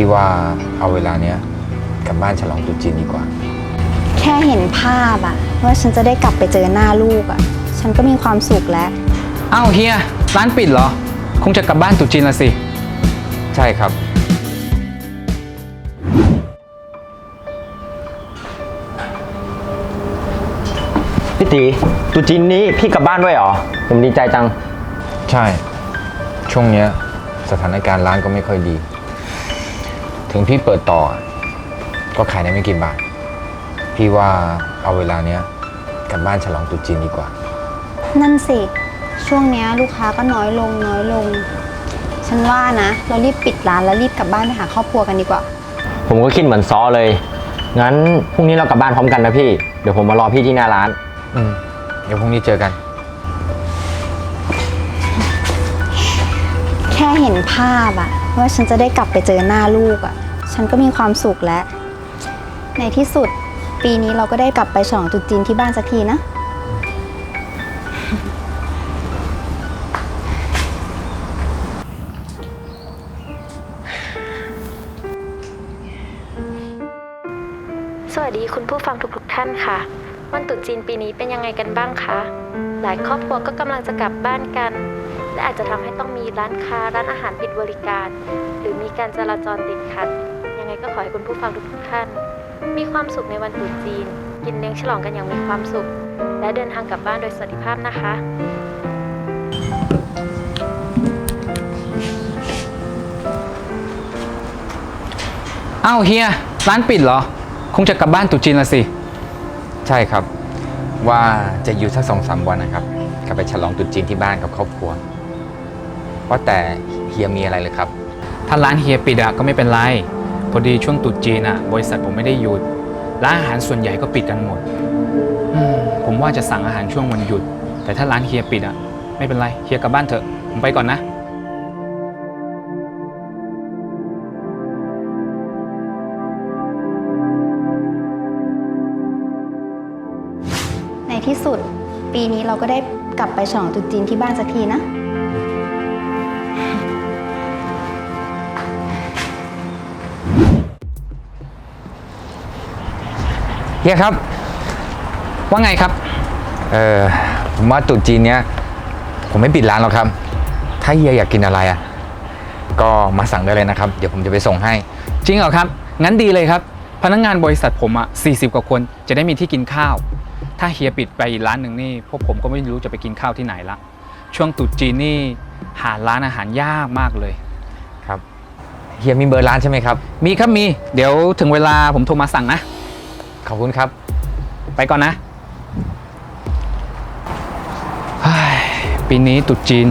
พี่ว่าเอาเวลาเนี้ยกลับบ้านฉลองตรุษจีนดีกว่า แค่เห็นภาพอะว่าฉันจะได้กลับไปเจอหน้าลูกอะฉันก็มีความสุขแล้ว อ้าวเฮีย ร้านปิดเหรอ คงจะกลับบ้านตรุษจีนละสิ ใช่ครับ พี่ตีตรุษจีนนี้พี่กลับบ้านด้วยเหรอ ผมดีใจจัง ใช่ ช่วงเนี้ยสถานการณ์ร้านก็ไม่ค่อยดี ถึงพี่เปิดต่อ ก็ขายได้ไม่กี่บาท พี่ว่าเอาเวลาเนี้ยกลับบ้านฉลองตรุษจีนดีกว่า นั่นสิ ช่วงเนี้ยลูกค้าก็น้อยลงน้อยลง ฉันว่านะ เรารีบปิดร้านแล้วรีบกลับบ้านไปหาครอบครัวกันดีกว่า ผมก็คิดเหมือนซอเลย งั้นพรุ่งนี้เรากลับบ้านพร้อมกันนะพี่ เดี๋ยวผมมารอพี่ที่หน้าร้าน อืม เดี๋ยวพรุ่งนี้เจอกัน เห็นภาพอะว่าฉันจะได้กลับไปเจอหน้าลูกอะฉันก็มีความสุขแล้ว ในที่สุดปีนี้เราก็ได้กลับไปฉลองตรุษจีนที่บ้านสักทีนะ สวัสดีคุณผู้ฟังทุกๆท่านค่ะ วันตรุษจีนปีนี้เป็นยังไงกันบ้างคะ หลายครอบครัวก็กำลังจะกลับบ้านกัน และอาจจะทำให้ต้องมีร้านค้าร้านอาหารปิดบริการ หรือมีการจราจรติดขัด ยังไงก็ขอให้คุณผู้ฟังทุกท่าน มีความสุขในวันตรุษจีน กินเลี้ยงฉลองกันอย่างมีความสุข และเดินทางกลับบ้านโดยสวัสดิภาพนะคะอ้าวเฮียร้านปิดเหรอ คงจะกลับบ้านตุจีนละสิ ใช่ครับ ว่าจะอยู่สักสองสามวันนะครับ กลับไปฉลองตรุษจีนที่บ้านกับครอบครัว ว่าแต่เฮียมีอะไรเลยครับ ถ้าร้านเฮียปิดอะก็ไม่เป็นไร พอดีช่วงตรุษจีนอะบริษัทผมไม่ได้หยุด ร้านอาหารส่วนใหญ่ก็ปิดกันหมดอืมผมว่าจะสั่งอาหารช่วงวันหยุด แต่ถ้าร้านเฮียปิดอะไม่เป็นไรเฮียกลับบ้านเถอะ ผมไปก่อนนะ ในที่สุด ปีนี้เราก็ได้กลับไปฉลองตรุษจีนที่บ้านสักทีนะ เฮียครับ ว่าไงครับ เออผมว่าตรุษจีนเนี้ย ผมไม่ปิดร้านหรอกครับ ถ้าเฮียอยากกินอะไรอะ ก็มาสั่งได้เลยนะครับ เดี๋ยวผมจะไปส่งให้ จริงเหรอครับ งั้นดีเลยครับ พนักงานบริษัทผมอะ40 กว่าคนจะได้มีที่กินข้าว ถ้าเฮียปิดไปอีกร้านหนึ่งนี่ พวกผมก็ไม่รู้จะไปกินข้าวที่ไหนละ ช่วงตรุษจีนนี่หาร้านอาหารยากมากเลย ครับ เฮียมีเบอร์ร้านใช่ไหมครับ มีครับมี เดี๋ยวถึงเวลาผมโทรมาสั่งนะ ขอบคุณครับ ไปก่อนนะปีนี้ตรุษจีน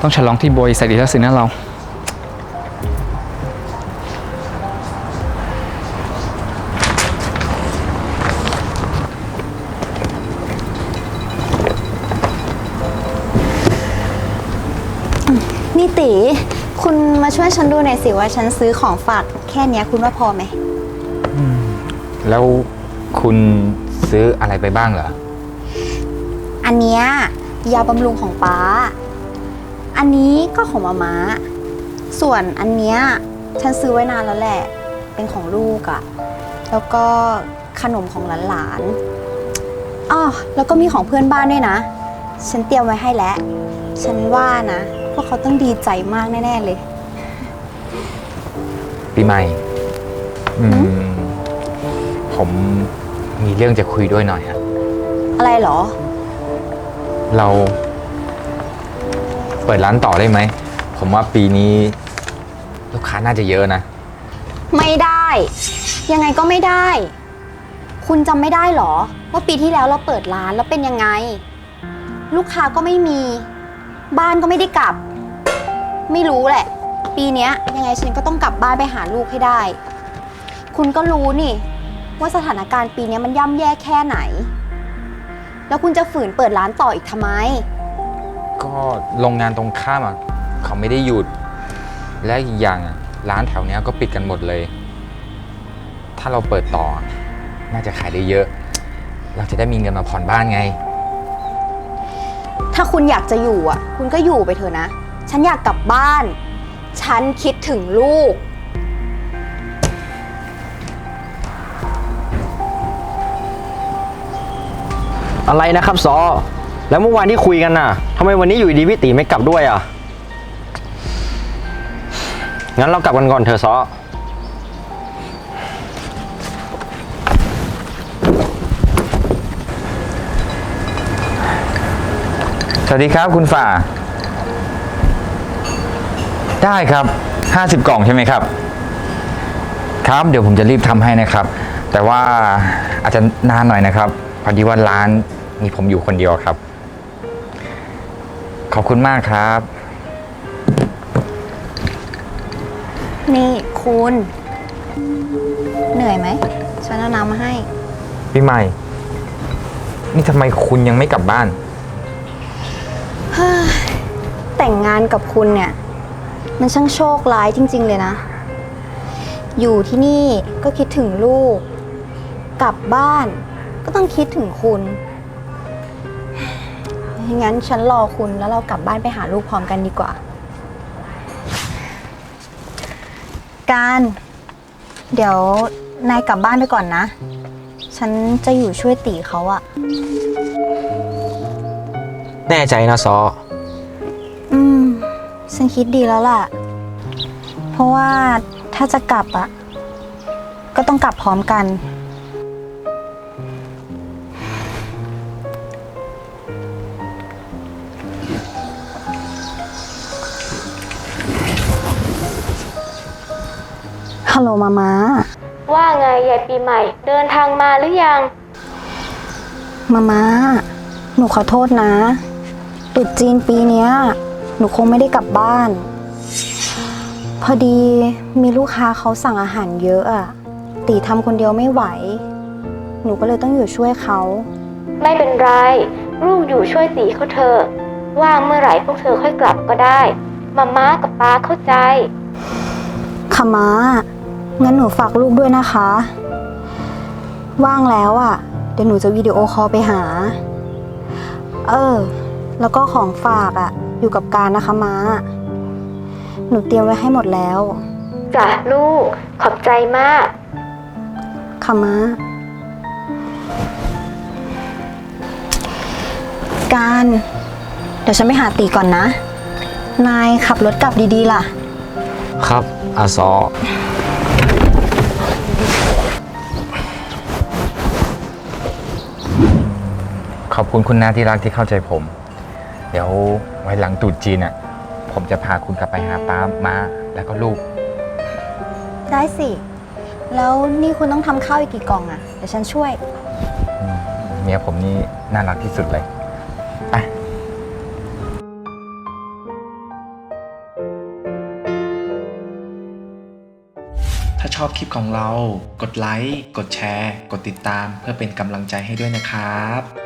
ต้องฉลองที่บริษัทอีกแล้วสินะเรา นี่ตี คุณมาช่วยฉันดูหน่อยสิว่าฉันซื้อของฝากแค่เนี้ยคุณว่าพอไหม แล้วคุณซื้ออะไรไปบ้างเหรอ อันเนี้ยยาบำรุงของป้า อันนี้ก็ของมาม้า ส่วนอันเนี้ยฉันซื้อไว้นานแล้วแหละ เป็นของลูกอะแล้วก็ขนมของหลานๆอ๋อแล้วก็มีของเพื่อนบ้านด้วยนะ ฉันเตรียมไว้ให้แล้ว ฉันว่านะพวกเขาต้องดีใจมากแน่ ๆ เลย ปีใหม่ อืม ผมมีเรื่องจะคุยด้วยหน่อยอะอะไรเหรอ เราเปิดร้านต่อได้ไหม ผมว่าปีนี้ ลูกค้าน่าจะเยอะนะ ไม่ได้ ยังไงก็ไม่ได้ คุณจำไม่ได้เหรอ ว่าปีที่แล้วเราเปิดร้านแล้วเป็นยังไง ลูกค้าก็ไม่มี บ้านก็ไม่ได้กลับ ไม่รู้แหละ ปีเนี้ยยังไงฉันก็ต้องกลับบ้านไปหาลูกให้ได้ คุณก็รู้นี่ ว่าสถานการณ์ปีเนี้ยมันย่ำแย่แค่ไหน แล้วคุณจะฝืนเปิดร้านต่ออีกทำไม ก็โรงงานตรงข้ามอะเขาไม่ได้หยุด และอีกอย่างอะร้านแถวเนี้ยก็ปิดกันหมดเลย ถ้าเราเปิดต่อ น่าจะขายได้เยอะ เราจะได้มีเงินมาผ่อนบ้านไง ถ้าคุณอยากจะอยู่อะ คุณก็อยู่ไปเถอะนะ ฉันอยากกลับบ้าน ฉันคิดถึงลูก อะไรนะครับซอ แล้วเมื่อวานที่คุยกันน่ะทำไมวันนี้อยู่ดีพี่ตีไม่กลับด้วยอะ งั้นเรากลับกันก่อนเถอซอ สวัสดีครับคุณฝ่า ได้ครับ 50 กล่องใช่ไหมครับ ครับ เดี๋ยวผมจะรีบทำให้นะครับ แต่ว่าอาจจะนานหน่อยนะครับ พอดีว่าร้านมีผมอยู่คนเดียวครับ ขอบคุณมากครับ นี่คุณ เหนื่อยไหมฉันเอาน้ำมาให้ พี่ใหม่ นี่ทำไมคุณยังไม่กลับบ้าน แต่งงานกับคุณเนี่ย มันช่างโชคร้ายจริง ๆ เลยนะ อยู่ที่นี่ก็คิดถึงลูก กลับบ้าน ก็ต้องคิดถึงคุณ งั้นฉันรอคุณแล้วเรากลับบ้านไปหาลูกพร้อมกันดีกว่า การ เดี๋ยวนายกลับบ้านไปก่อนนะ ฉันจะอยู่ช่วยตีเขาอะแน่ใจนะซอ อืม ฉันคิดดีแล้วล่ะ เพราะว่าถ้าจะกลับอะก็ต้องกลับพร้อมกัน ฮัลโหลมามาว่าไงยายปีใหม่ เดินทางมาหรือยัง มามาหนูขอโทษนะตรุษจีนปีเนี้ย หนูคงไม่ได้กลับบ้าน พอดีมีลูกค้าเขาสั่งอาหารเยอะอะตีทำคนเดียวไม่ไหว หนูก็เลยต้องอยู่ช่วยเขา ไม่เป็นไร ลูกอยู่ช่วยตีเขาเถอะว่างเมื่อไหร่พวกเธอค่อยกลับก็ได้ มาม่ากับป้าเข้าใจค่ะม้า งั้นหนูฝากลูกด้วยนะคะ ว่างแล้วอะ่ะ เดี๋ยวหนูจะวิดีโอคอลไปหา เออ แล้วก็ของฝากอะ่ะ อยู่กับการนะคะม้า หนูเตรียมไว้ให้หมดแล้วจ้ะลูก ขอบใจมาก ค่ะม้า การ เดี๋ยวฉันไปหาตีก่อนนะ นายขับรถกลับดีๆล่ะ ครับอาซอ ขอบคุณคุณนาที่รักที่เข้าใจผม เดี๋ยวไว้หลังตรุษจีนอะ ผมจะพาคุณกลับไปหาป้าม้าแล้วก็ลูก ได้สิ แล้วนี่คุณต้องทำข้าวอีกกี่กล่องอะ่ะเดี๋ยวฉันช่วย เมียผมนี่น่ารักที่สุดเลย ไป ถ้าชอบคลิปของเรา กดไลค์ กดแชร์ กดติดตามเพื่อเป็นกำลังใจให้ด้วยนะครับ